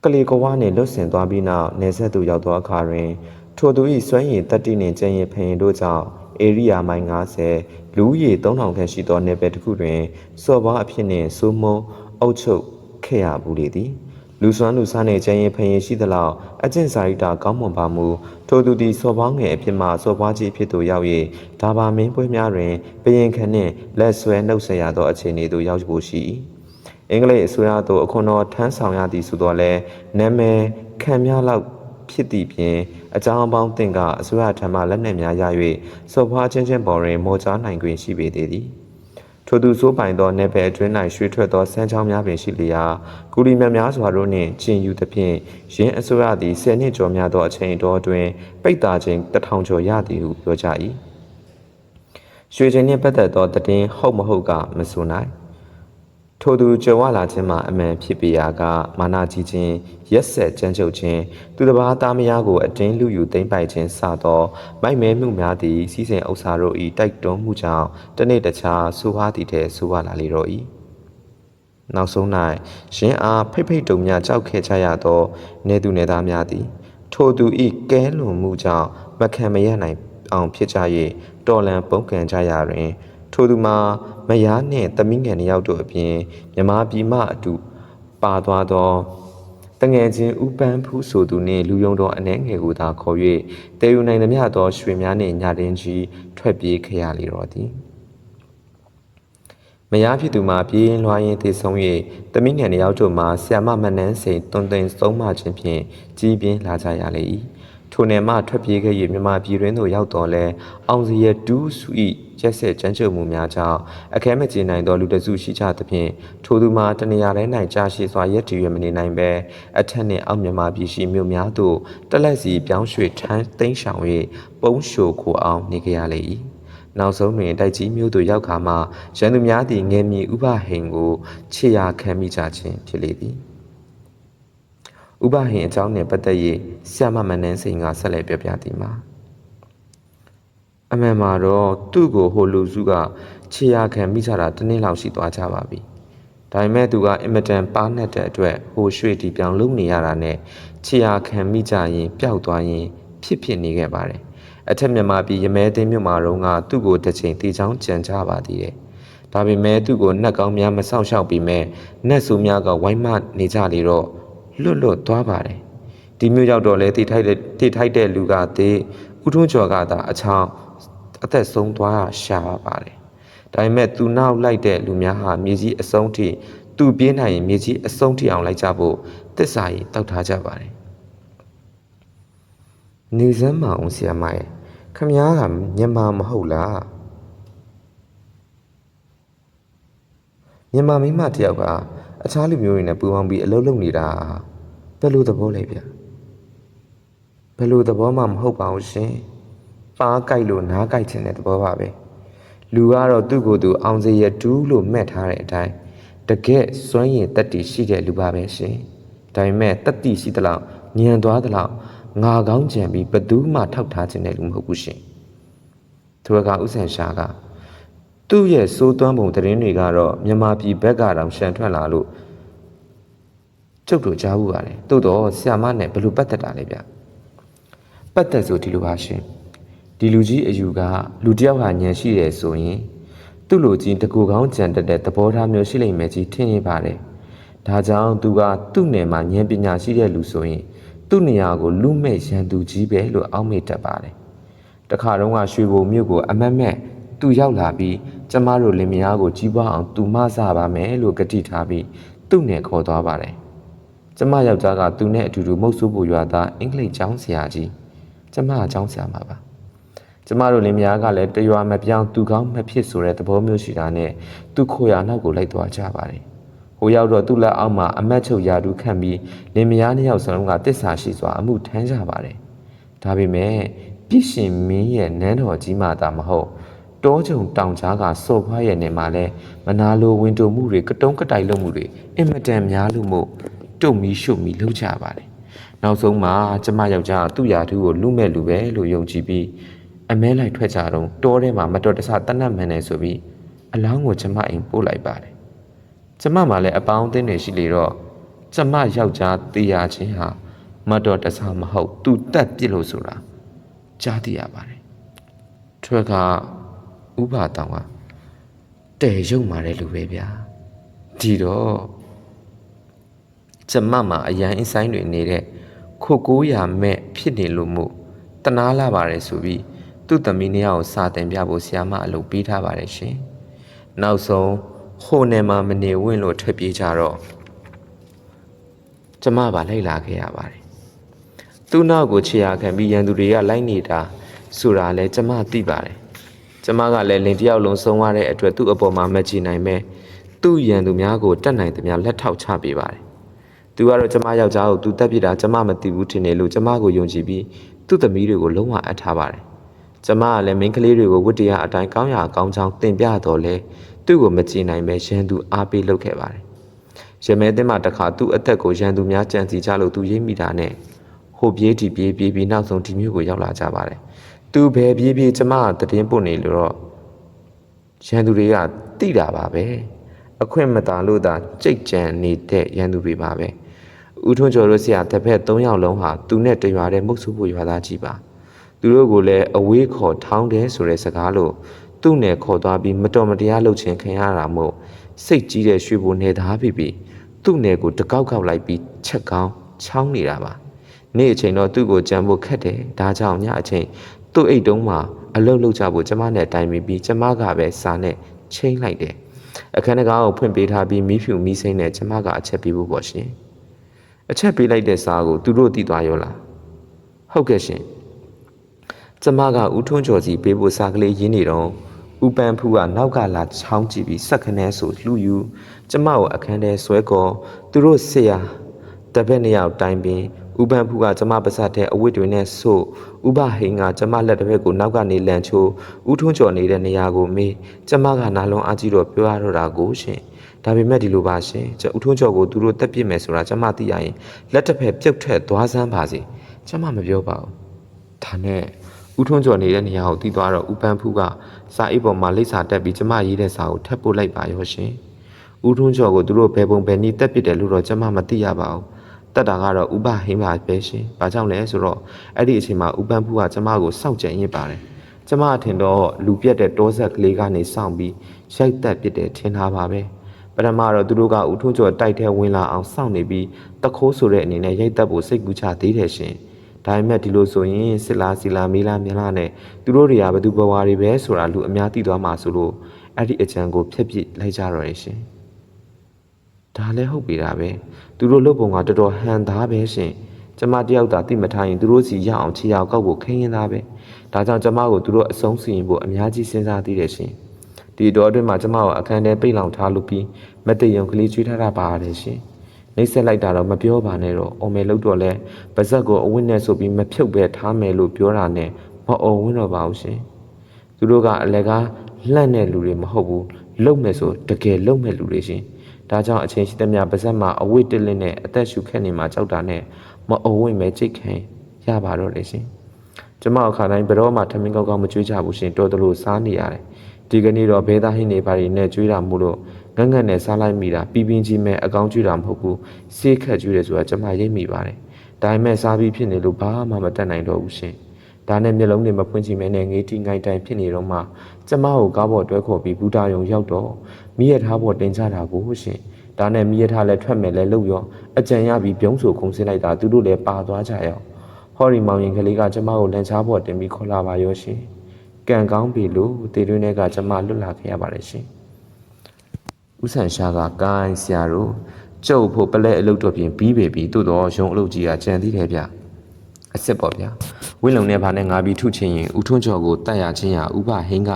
ကလေးကဝါနှင့်လွတ်ဆင်သွားပြီးနောက်နေဆက်သူရောက်သောအခါတွင် ထိုသူ၏စွမ်းရည်တက်တိနှင့်ကျန်ရည်ဖရင်တို့ကြောင့်ဧရိယာမိုင်90လူဦးရေ3000ခန့်ရှိသောနယ်ပယ်တစ်ခုတွင်စော်ဘွားအဖြစ်နှင့်စိုးမုံအုပ်ချုပ်ခဲ့ရဘူးလေသည်လူစွမ်းလူစားနှင့်ကျန်ရင်ဖရင်ရှိသလောက်အကျင့်စာရိတ္တကောင်းမွန်ပါမူထိုသူသည်စော်ဘွားငယ်အဖြစ်မှစော်ဘွားကြီးအဖြစ်သို့ရောက်၍ဒါပါမင်းပွဲများတွင်ဘရင်ခနှင့်လက်ဆွဲနှုတ်ဆက်ရသောအခြေအနေသို့ရောက်ဖို့ရှိ၏ အင်္ဂလိပ်အစိုးရသို့အခွန်တော်ထမ်းဆောင်ရသည်ဆိုတော့လဲနာမည်ခံများလောက်ဖြစ်သည့်ပြင်အကြောင်းအပေါင်းသင်ကအစိုးရထံမှလက်နက်များရ၍စော်ဘွားချင်းချင်းပေါ်တွင်မော်ကြားနိုင်တွင်ရှိပေသေးသည်ထိုသူစိုးပိုင်သောနယ်ပယ်အတွင်း၌ရွှေထွက်သောစမ်းချောင်းများပင်ရှိလျာကုလီမြတ်များစွာတို့နှင့်ကျင်ယူသဖြင့်ရင်းအစိုးရသည်10နှစ်ကျော်များသောအချိန်တော်အတွင်းပိတ်တာခြင်းတထောင်ကျော်ရသည်ဟုပြောကြ၏ရွှေချင်းနှင့်ပတ်သက်သောတည်င်းဟုတ်မဟုတ်ကမဆိုနိုင် ထိုသူကြွယ်ဝလာခြင်းမှာအမှန်ဖြစ်ပေရာကမာနာကြီးခြင်းရက်ဆက်ကြမ်းကြုတ်ခြင်းသူတစ်ပါးသားမယားကိုအတင်းလူယူသိမ့်ပိုက်ခြင်းစသော မိုက်မဲမှုများသည့်စီးစိမ်ဥစ္စာတို့၏တိုက်တွန်းမှုကြောင့်တနေ့တခြားဆိုးဝါးသည့်တဲ့ဆိုးဝါးလာလေတော့၏နောက်ဆုံး၌ရှင်အားဖိတ်ဖိတ်တုံများကြောက်ခဲ့ကြရသောနေသူနေသားများသည်ထိုသူ၏ကဲလွန်မှုကြောင့်မခံမရနိုင်အောင်ဖြစ်ကြ၍တော်လန်ပုန်ကန်ကြရာတွင် ထိုသူမှာမယားနှင့်သမီးငယ်နှစ်ယောက်တို့အပြင်မြမာပြည်မှအတူပါသွားသောတငယ်ချင်းဥပန်းဖူးဆိုသူနှင့်လူယုံတော်အနှဲငယ်ကိုသာခေါ်၍တည်ယူနိုင်သမျှသောရွှေများနှင့်ညတင်းကြီးထွက်ပြေးခဲ့ရလေတော့သည်မယားဖြစ်သူမှာပြေးရင်လွှားရင်တည်ဆုံး၍တမိငယ်နှစ်ယောက်တို့မှာဆီယမမနှန်းစိန်တွင်တွင်ဆုံးမခြင်းဖြင့်ကြီးပြင်းလာကြရလေ၏ ထိုနယ်မှထွက်ပြေးခဲ့၍မြမပြည်တွင်သို့ရောက်တော်လဲအောင်စီရတူးစု၏ရက်ဆက်ကြမ်းကြုတ်မှုများကြောင့်အခဲမကျေနိုင်သောလူတစုရှိကြသဖြင့်ထိုသူမှာတနေရာတိုင်း၌ကြာရှည်စွာရက်တည်ရမနေနိုင်ပဲအထက်နှင့်အောက်မြမပြည်ရှိမြို့များသို့တလက်စီပြောင်းရွှေ့ထမ်းသိမ်းဆောင်၍ပုံးရှိုကိုအောင်နေကြရလေ၏နောက်ဆုံးတွင်တိုက်ကြီးမျိုးသို့ရောက်ခါမှရန်သူများသည်ငယ်မြီဥပဟိန်ကိုခြေရာခံမိကြခြင်းဖြစ်လေသည် ဥပဟိန်အကြောင်းနှင့်ပတ်သက်၍ဆ iam မနန်းစိန်ကဆက်လက်ပြောပြသည်မှာအမှန်မှာတော့သူ့ကိုဟိုလူစုကခြေရာခံမိကြတာတစ်နှစ်လောက်ရှိသွားကြပါပြီဒါပေမဲ့သူကအင်မတန်ပါနဲ့တဲ့အတွက်ဟိုရွှေ့တီပြောင်လုပ်နေရတာနဲ့ခြေရာခံမိကြရင်ပျောက်သွားရင်ဖြစ်ဖြစ်နေခဲ့ပါတယ်အထက်မြန်မာပြည်ရမဲသိမ်းမြို့မှာတော့ကသူ့ကိုတစ်ချိန်တေချောင်းကြံကြပါသေးတယ်ဒါပေမဲ့သူ့ကိုနှက်ကောင်းများမဆောက်ရှောက်ပြီးမဲ့နှက်ဆူများကဝိုင်းမနေကြလေတော့ လွတ်လွတ်သွားပါတယ်ဒီမျိုးရောက်တော့လဲတိထိုက်တဲ့တိထိုက်တဲ့လူကသေးဥထုံးကျော်ကသာအချောင်းအသက်ဆုံးသွားရှာပါပါတယ်ဒါပေမဲ့သူနောက်လိုက်တဲ့လူများဟာမြေကြီးအဆုံးထိသူပြေးနိုင်ရင်မြေကြီးအဆုံးထိအောင်လိုက်ကြဖို့တစ္ဆာကြီးတောက်ထားကြပါတယ်နေစမ်းမအောင်ဆရာမရဲ့ခမ ्या ကမြန်မာမဟုတ်လားမြန်မာမိန်းမတယောက်က အခြားလူမျိုးတွေနဲ့ပူးပေါင်းပြီးအလုပ်လုပ်နေတာဘယ်လိုသဘောလဲဗျဘယ်လိုသဘောမှမဟုတ်ပါဘူးရှင်ပါးကြိုက်လို့နားကြိုက်ခြင်းတဲ့သဘောပါပဲလူကတော့သူ့ကိုယ်သူအောင်စေရတူးလို့မှတ်ထားတဲ့အတိုင်းတကယ်စွမ်းရည်တက်တည်ရှိတဲ့လူပါပဲရှင်ဒါပေမဲ့တက်တည်ရှိသလောက်ညံသွားသလောက်ငါကောင်းကြံပြီးဘသူမှထောက်ထားခြင်းတဲ့လူမဟုတ်ဘူးရှင်သူကဥဆန်ရှားက သူ့ရဲ့စိုးသွမ်းပုံသတင်းတွေကတော့မြန်မာပြည်ဘက်ကတောင်ရှန်ထွက်လာလို့ကျုပ်တို့ကြားဘူးပါလေတိုးတော့ဆ iam မနဲ့ဘယ်လိုပတ်သက်တာလဲဗျပတ်သက်ဆိုဒီလိုပါရှင်ဒီလူကြီးအယူကလူတယောက်ဟာညံရှိတယ်ဆိုရင်သူ့လူကြီးတကူကောင်းကြံတက်တဲ့သဘောထားမျိုးရှိလိမ့်မယ်ကြီးထင်နေပါတယ်ဒါကြောင့်သူကသူ့နယ်မှာဉာဏ်ပညာရှိတဲ့လူဆိုရင်သူ့နေရာကိုလူမဲ့ရန်သူကြီးပဲလို့အောက်မေ့တတ်ပါတယ်တခါတုန်းကရွှေဘုံမြို့ကိုအမတ်မဲ့ သူရောက်လာပြီးကျမတို့လင်မယားကိုကြီးပွားအောင်သူမဆပါမယ်လို့ကတိထားပြီးသူ့နဲ့ခေါ်သွားပါတယ်ကျမယောက်ျားကသူနဲ့အတူတူမုတ်ဆိုးပူရွာသားအင်္ဂလိပ်ကျောင်းဆရာကြီးကျမကကျောင်းဆရာမှာပါကျမတို့လင်မယားကလည်းတရွာမပြောင်းသူကောင်းမဖြစ်ဆိုတဲ့သဘောမျိုးရှိတာနဲ့သူခိုရာနောက်ကိုလိုက်သွားကြပါတယ်ဟိုရောက်တော့သူ့လက်အောက်မှာအမတ်ချုပ်ရာထူးခန့်ပြီးလင်မယားနှစ်ယောက်စလုံးကတစ္ဆာရှိစွာအမှုထမ်းကြပါတယ်ဒါပေမဲ့ပြစ်ရှင်မင်းရဲ့နန်းတော်ကြီးမှသာမဟုတ် တောကြုံတောင်ကြားကစော်ဖွားရဲ့နေမှာလဲမနာလိုဝင်တုံမှုတွေကတုံးကတိုင်လုပ်မှုတွေအင်မတန်များလို့မို့တုံမီရှုပ်မီလုပ်ကြပါတယ်။နောက်ဆုံးမှာကျမယောက်ျားသူ့ယာထူးကိုလူမဲ့လူပဲလို့ယုံကြည်ပြီးအမဲလိုက်ထွက်ကြတော့တောထဲမှာမတော်တဆတနတ်မှန်နေဆိုပြီးအလောင်းကိုကျမအိမ်ပို့လိုက်ပါတယ်။ကျမမှလည်းအပေါင်းအသင်းတွေရှိလေတော့ကျမယောက်ျားတေးရချင်းဟာမတော်တဆမဟုတ်သူတက်ပြစ်လို့ဆိုတာကြားသိရပါတယ်။ထွက်က ဥပတောင်ကတဲ့ရုပ်မာတဲ့လူပဲဗျာဒီတော့ကျမမှာအရန်အင်းဆိုင်တွေနေတဲ့ခိုကိုးရမဲ့ဖြစ်နေလို့မို့တနာလာပါတယ်ဆိုပြီးသူ့သမီးနှစ်ယောက်ကိုစာတင်ပြဖို့ဆရာမအလုပ်ပေးထားပါတယ်ရှင်နောက်ဆုံးဟိုနယ်မှာမနေဝင့်လို့ထွက်ပြေးကြတော့ကျမပါလိုက်လာခဲ့ရပါတယ်သူ့နောက်ကိုခြေရာခံပြီးရန်သူတွေကလိုက်နေတာဆိုတာလဲကျမသိပါတယ် ကျမကလည်းလင်တယောက်လုံးဆုံးသွားတဲ့အတွက်သူ့အပေါ်မှာမကြည့်နိုင်မဲသူ့ရန်သူများကိုတတ်နိုင်သမျှလက်ထောက်ချပေးပါတယ်။သူကတော့ကျမယောက်ျားကိုသူတက်ပြစ်တာကျမမသိဘူးထင်တယ်လို့ကျမကိုယုံကြည်ပြီးသူ့သမီးတွေကိုလုံးဝအပ်ထားပါတယ်။ကျမကလည်းမိန်းကလေးတွေကိုဝတ္တရားအတိုင်းကောင်းရာကောင်းချောင်းတင်ပြတော်လဲသူ့ကိုမကြည့်နိုင်မဲရန်သူအားပေးလုပ်ခဲ့ပါတယ်။ရမဲသိမ်းမှာတခါသူ့အသက်ကိုရန်သူများကြံစီကြလို့သူရိပ်မိတာနဲ့ဟိုပြေးဒီပြေးပြေးပြီးနောက်ဆုံးဒီမျိုးကိုရောက်လာကြပါတယ်။ သူဘယ်ပြေးပြေးကျမကတည်င်းပို့နေလို့တော့ရန်သူတွေကတိတာပါပဲအခွင့်မသာလို့သာကြိတ်ကြံနေတဲ့ရန်သူတွေပါပဲဦးထွန်းကျော်တို့ဆရာတစ်ဖက်၃ယောက်လုံးဟာသူနဲ့တရွာတဲ့မုတ်ဆုဖို့ရွာသားကြီးပါသူတို့ကိုလည်းအဝေးခေါ်ထောင်းတယ်ဆိုတဲ့စကားလို့သူ့နယ်ခေါ်သွားပြီးမတော်မတရားလုပ်ခြင်းခံရတာမို့စိတ်ကြီးတဲ့ရွှေဘိုနေသားဖြစ်ပြီးသူ့နယ်ကိုတကောက်ကောက်လိုက်ပြီးချက်ကောင်းချောင်းနေတာပါနေ့အချိန်တော့သူ့ကိုကြံဖို့ခက်တယ်ဒါကြောင့်ညအချိန် သူ့အိတ်တုံးမှာအလုပ်လုပ်ကြဖို့ကျမနဲ့တိုင်ပင်ပြီးကျမကပဲစာနဲ့ချိန်လိုက်တယ်အခန်းတကားကိုဖွင့်ပေးထားပြီးမိဖြူမိစိမ့်နဲ့ကျမကအချက်ပေးဖို့ပေါ့ရှင်အချက်ပေးလိုက်တဲ့စာကိုသူတို့တည်သွားရောလားဟုတ်ကဲ့ရှင်ကျမကဦးထွန်းကျော်စီပေးဖို့စာကလေးရင်းနေတော့ဥပန်ဖူးကနောက်ကလာချောင်းကြည့်ပြီးစက်ခနဲဆိုလှူယူကျမကိုအခန်းထဲဆွဲကောသူတို့ဆရာတပည့်နှစ်ယောက်တိုင်ပင် ဥပန်ဖူးကကျမပါစက်တဲ့ အဝတ်တွေနဲ့ဆို့ဥပဟိန်ကကျမလက်တစ်ဖက်ကိုနောက်ကနေလန်ချိုးဥထွန်းကျော်နေတဲ့နေရာကိုမေးကျမကနာလုံးအားကြီးတော့ပြောရတော့တာကိုရှင်ဒါပေမဲ့ဒီလိုပါရှင်ကျဥထွန်းကျော်ကိုသူတို့တက်ပစ်မယ်ဆိုတာကျမသိရရင်လက်တစ်ဖက်ပြုတ်ထွက်သွားစမ်းပါစေကျမမပြောပါဘူးဒါနဲ့ဦးထွန်းကျော်နေတဲ့နေရာကိုတီးသွားတော့ဦးပန်းဖူးကစာအိတ်ပေါ်မှာလိပ်စာတက်ပြီးကျမရေးတဲ့စာကိုထပ်ပို့လိုက်ပါရောရှင်ဦးထွန်းကျော်ကိုသူတို့ဘယ်ပုံဘယ်နည်းတက်ပစ်တယ်လို့တော့ကျမမသိရပါဘူး တက်တာကတော့ဥပဟိမပဲရှင်။ဘာကြောင့်လဲဆိုတော့အဲ့ဒီအချိန်မှာဥပန်းဖူးကကျမကိုစောင့်ကြံရစ်ပါတယ်။ကျမအထင်တော့လူပြက်တဲ့တောဆက်ကလေးကနေစောင့်ပြီးရိုက်တက်ပစ်တယ်ထင်တာပါပဲ။ပထမတော့သူတို့ကဦးထွန်းကျော်တိုက်ထဲဝင်လာအောင်စောင့်နေပြီးတခိုးဆိုတဲ့အနေနဲ့ရိုက်တက်ဖို့စိတ်ကူးချသေးတယ်ရှင်။ဒါပေမဲ့ဒီလိုဆိုရင်စစ်လားစီလားမေးလားမြလားနဲ့သူတို့တွေကဘသူဘဝတွေပဲဆိုတာလူအများသိသွားမှာဆိုလို့အဲ့ဒီအကြံကိုဖျက်ပစ်လိုက်ကြတော့ရဲ့ရှင်။ ဒါလည်းဟုတ်ပြီဒါပဲသူတို့လုပ်ပုံကတော်တော်ဟန်သားပဲရှင်ကျမတယောက်သာတိမထားရင်သူတို့စီရအောင်ချီအောင်ကောက်ဖို့ခင်းရင်သားပဲဒါကြောင့်ကျမကိုသူတို့အဆုံးစီရင်ဖို့အများကြီးစဉ်းစားသေးတယ်ရှင်ဒီတော့အတွင်းမှာကျမကိုအခန်းထဲပိတ်လောင်ထားလို့ပြီးမတည့်ရုံကလေးကျွေးထားတာပါရတယ်ရှင်နှိမ့်ဆက်လိုက်တာတော့မပြောပါနဲ့တော့အော်မယ်လို့တော့လဲပါဇက်ကိုအဝတ်နဲ့ဆိုပြီးမဖြုတ်ပဲထားမယ်လို့ပြောတာနဲ့မအော်ဝင်းတော့ပါဘူးရှင်သူတို့ကအလဲကားလှန့်တဲ့လူတွေမဟုတ်ဘူးလုံမယ်ဆိုတကယ်လုံမဲ့လူတွေရှင် ဒါကြောင့်အချိန်ရှိသမျှပါဇက်မှာအဝတ်တစ်လင်းနဲ့အသက်ရှူခက်နေမှာကြောက်တာနဲ့မအုံဝင်ပဲကြိတ်ခံရပါတော့လေရှင်ကျမအခါတိုင်းဘယ်တော့မှထမင်းကောက်ကောက်မကြွေးကြဘူးရှင်တော်တော်လို့စားနေရတယ်ဒီကနေ့တော့ဘဲသားဟင်းနေပါရီနဲ့ကြွေးတာမို့လို့ငတ်ငတ်နဲ့စားလိုက်မိတာပြီးပြင်းကြီးမဲ့အကောင်းကြွေးတာမဟုတ်ဘူးစေးခက်ကြွေးတယ်ဆိုတာကျမရိပ်မိပါတယ်ဒါပေမဲ့စားပြီးဖြစ်နေလို့ဘာမှမတတ်နိုင်တော့ဘူးရှင် ဒါနဲ့မျက်လုံးတွေမဖွင့်ကြည့်မဲနဲ့ငေးတီငိုင်တိုင်ဖြစ်နေတော့မှကျမကိုကားပေါ်တွဲခေါ်ပြီးဘူတာယုံရောက်တော့မိရထားပေါ်တင်ကြတာကိုရှင်ဒါနဲ့မိရထားလည်းထွက်မယ်လဲလို့ရောအကြံရပြီးပြုံးဆိုခုံစင်းလိုက်တာသူတို့လည်းပါသွားကြရောဟော်ရီမောင်ရင်ကလေးကကျမကိုလန်ချားပေါ်တင်ပြီးခေါ်လာပါရောရှင်ဒကံကောင်းပြီလို့တေတွင်းထဲကကျမလွတ်လာခဲ့ရပါတယ်ရှင်ဦးဆန်ရှားကကိုင်းဆရာတို့ကျုပ်ဖို့ပလဲအလုပ်တော့ပြင်ပြီးပေပြီသို့တော့ရုံအလုပ်ကြီးကကြံသေးတယ်ဗျအစ်စ်ပေါ့ဗျာ ဝင်းလုံနဲ့ဘာနဲ့ငါပြီးထုချင်းရင်ဦးထွန်းကျော်ကိုတတ်ရချင်းရဥပဟင်းက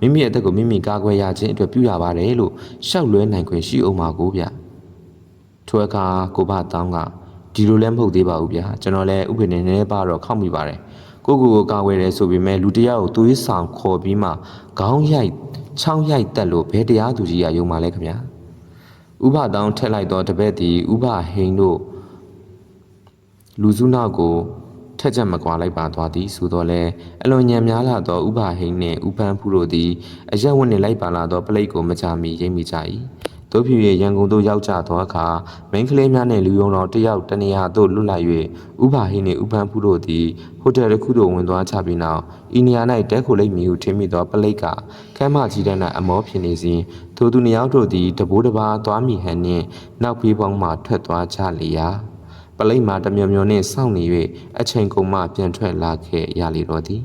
မိမိအသက်ကိုမိမိကာကွယ်ရခြင်းအတွက်ပြုရပါတယ်လို့ရှောက်လွဲနိုင်ခွင့်ရှိအောင်ပါကိုဗျထွဲကကိုဘတောင်းကဒီလိုလည်းမဟုတ်သေးပါဘူးဗျာကျွန်တော်လည်းဥပဒေနဲ့နည်းနည်းပါတော့ခောက်မိပါတယ်ကိုကိုကိုကာဝယ်တယ်ဆိုပေမဲ့လူတစ်ယောက်ကိုသွေးဆောင်ခေါ်ပြီးမှခေါင်းရိုက်ချောင်းရိုက်တက်လို့ဘယ်တရားသူကြီးကယုံပါလဲခင်ဗျာဥပတောင်းထက်လိုက်တော့တပည့်တီဥပဟိန်တို့လူစုနောက်ကို ထက်ချက်မကွာလိုက်ပါသွားသည်ဆိုတော့လဲအလွန်ညံများလာသောဥပဟိန်နှင့်ဥပန်းဖူးတို့သည်အရက်ဝတ်နှင့်လိုက်ပါလာသောပလိတ်ကိုမကြမီရိမ့်မိကြ၏တို့ဖြစ်၍ရန်ကုန်သို့ရောက်ကြသောအခါမိန်းကလေးများနှင့်လူယုံတော်တစ်ယောက်တနေရာသို့လွတ်လိုက်၍ဥပဟိန်နှင့်ဥပန်းဖူးတို့သည်ဟိုတယ်တစ်ခုသို့ဝင်သွားကြပြီးနောက်ဤနေရာ၌တဲခိုလိပ်မီဟုထင်မိသောပလိတ်ကခမ်းမကြီးတန်း၌အမောဖြစ်နေစဉ်ထိုသူနှစ်ယောက်တို့သည်တဘိုးတစ်ပါးသွားမိဟန်နှင့်နောက်ပြေးပေါင်းမှထွက်သွားကြလေရာ ပလိမ့်မှာတမျောမျောနှင့်စောင့်နေ၍အချိန်ကုန်မှပြန်ထွက်လာခဲ့ရလေတော့သည်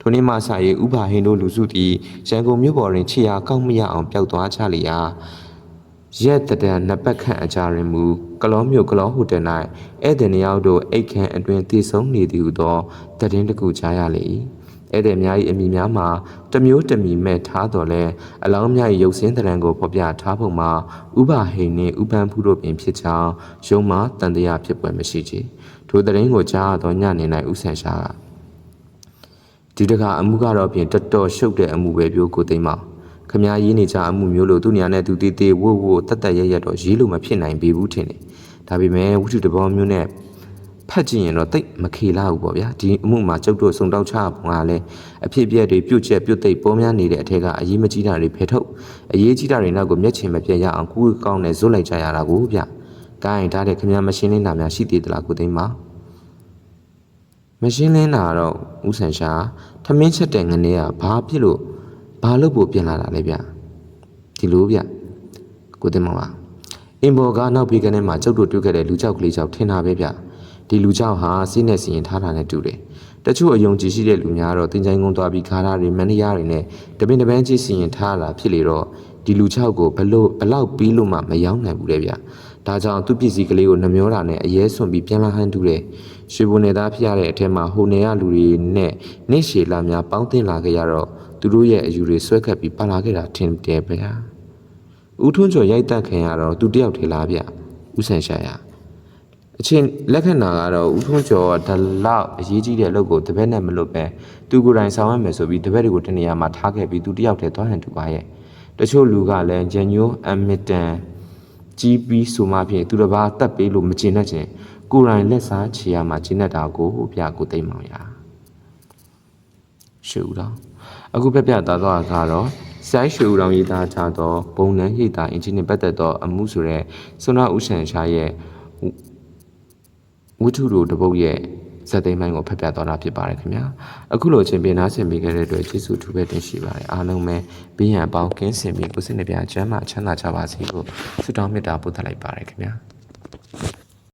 ထိုနေ့မှစ၍ဥပါဟိန်တို့လူစုသည်ရန်ကုန်မြို့ပေါ်တွင်ခြေရာကောက်မရအောင်ပျောက်သွားကြလေရာရက်တဒံနှစ်ပတ်ခန့်အကြာတွင်မူကလောမြို့ကလောဟိုတယ်၌ဧည့်သည်နှစ်ယောက်တို့အိတ်ခမ်းအတွင်တည်ဆုံးနေသည်ဟုသောတည်င်းတစ်ခုကြားရလေ၏ ဧည့်သည်များ၏အမိများမှာတစ်မျိုးတစ်မီမဲ့ထားတော်လဲအလောင်းများ၏ရုပ်စင်းတရံကိုဖော်ပြထားပုံမှာဥပဟိန်နှင့်ဥပန်းဖူးတို့ပင်ဖြစ်ကြောင်းယုံမှာတန်တရားဖြစ်ပွဲမရှိချေထိုတရင်ကိုကြားရသောညနေ၌ဥဆန်ရှာကဒီတကအမှုကတော့ပြင်တော်တော်ရှုပ်တဲ့အမှုပဲပြောကိုသိမ့်မောင်ခမားရေးနေကြအမှုမျိုးလို့သူညာနဲ့သူတေးသေးဝို့ဝို့တက်တက်ရရတော့ရေးလို့မဖြစ်နိုင်ပေဘူးထင်တယ်ဒါပေမဲ့ဝိတုတဘောမျိုးနဲ့ ဖတ်ကြည့်ရင်တော့တိတ်မခေလာဘူးပေါ့ဗျာဒီအမှုမှာကျုပ်တို့စုံတောက်ချပုံကလည်းအဖြစ်အပျက်တွေပြုတ်ချက်ပြုတ်သိပ်ပေါ်များနေတဲ့အထက်ကအရေးမကြီးတာတွေဖယ်ထုတ်အရေးကြီးတာတွေနောက်ကိုမျက်ချင်မပြတ်ရအောင်ကူးကောင်းနဲ့ဇွတ်လိုက်ကြရတာကိုဗျ။ကိုင်းဒါတဲ့ခင်ဗျာမရှင်းလင်းတာများရှိသေးသလားကိုသိမ်းပါမရှင်းလင်းတာတော့ဦးဆန်ရှာထမင်းချက်တဲ့ငနေကဘာဖြစ်လို့ဘာလို့ပို့ပြင်လာတာလဲဗျဒီလိုဗျကိုသိမ်းပါပါအင်ဘော်ကနောက်ပြီးကနေမှကျုပ်တို့တွေ့ခဲ့တဲ့လူကြောက်ကလေးကြောက်ထင်တာပဲဗျ ဒီလူကြောက်ဟာစိနဲ့စီရင်ထားတာနဲ့တူတယ်တချို့အယုံကြည်ရှိတဲ့လူများတော့တင်ချိုင်းကုန်းသွားပြီးခါရတွေမန်နေယာတွေနဲ့တပင်တပန်းကြီးစီရင်ထားတာဖြစ်လေတော့ဒီလူချောက်ကိုဘလို့ဘလောက်ပြီးလို့မှမရောက်နိုင်ဘူးလေဗျဒါကြောင့်သူ့ပစ္စည်းကလေးကိုနှမျောတာနဲ့အရေးဆွန်ပြီးပြန်လာဟန်တူတယ်ရွှေဘုံနေသားဖြစ်ရတဲ့အထက်မှာဟိုနေရလူတွေနဲ့နေရှည်လာများပေါင်းတင်လာခဲ့ရတော့သူတို့ရဲ့အယူတွေဆွဲခတ်ပြီးပါလာခဲ့တာထင်တယ်ဗျာဦးထွန်းကျော်ရိုက်တက်ခင်ရတော့သူတယောက်ထေလားဗျဦးဆန်ရှာရ အချင်းလက္ခဏာကတော့ဦးထွန်းကျော်ကဒါလောက်အရေးကြီးတဲ့အလုပ်ကိုတပည့်နဲ့မလုပ်ပဲသူကိုယ်တိုင်ဆောင်ရမယ်ဆိုပြီးတပည့်တွေကိုတနေရာမှာထားခဲ့ပြီးသူတယောက်တည်းသွားဟန်တူပါရဲ့တချို့လူကလည်းဂျန်ညိုအမီတန်ကြီးပြီးဆိုမှဖြင့်သူတစ်ပါးတတ်ပေးလို့မကျင်တတ်ခြင်းကိုယ်တိုင်လက်စားချေရမှာကျင်တတ်တာကိုပြကိုသိမ့်မောင်ရရှေ့ဦးတော်အခုပြပြသားတော့ကတော့စိုင်းရွှေဦးတော်ရေးသားကြတော့ဘုံနန်းရိပ်သာအင်ဂျင်နဲ့ပတ်သက်သောအမှုဆိုတဲ့ဆွနာဦးဆန်ရှားရဲ့ ဝတ္ထုတို့တပုတ်ရဲ့ဇက်သိမ်းပိုင်းကိုဖတ်ပြသွားတာဖြစ်ပါတယ်ခင်ဗျာအခုလိုချင်းပြနာဆင်ပေးခဲ့တဲ့အတွက်ကျေးဇူးထူးပဲတင်ရှိပါတယ်အားလုံးပဲဘေးရန်အပေါင်းကင်းစင်ပြီးကိုယ်စိတ်နှပြချမ်းသာချမ်းသာကြပါစေလို့ဆုတောင်းမေတ္တာပို့သလိုက်ပါတယ်ခင်ဗျာ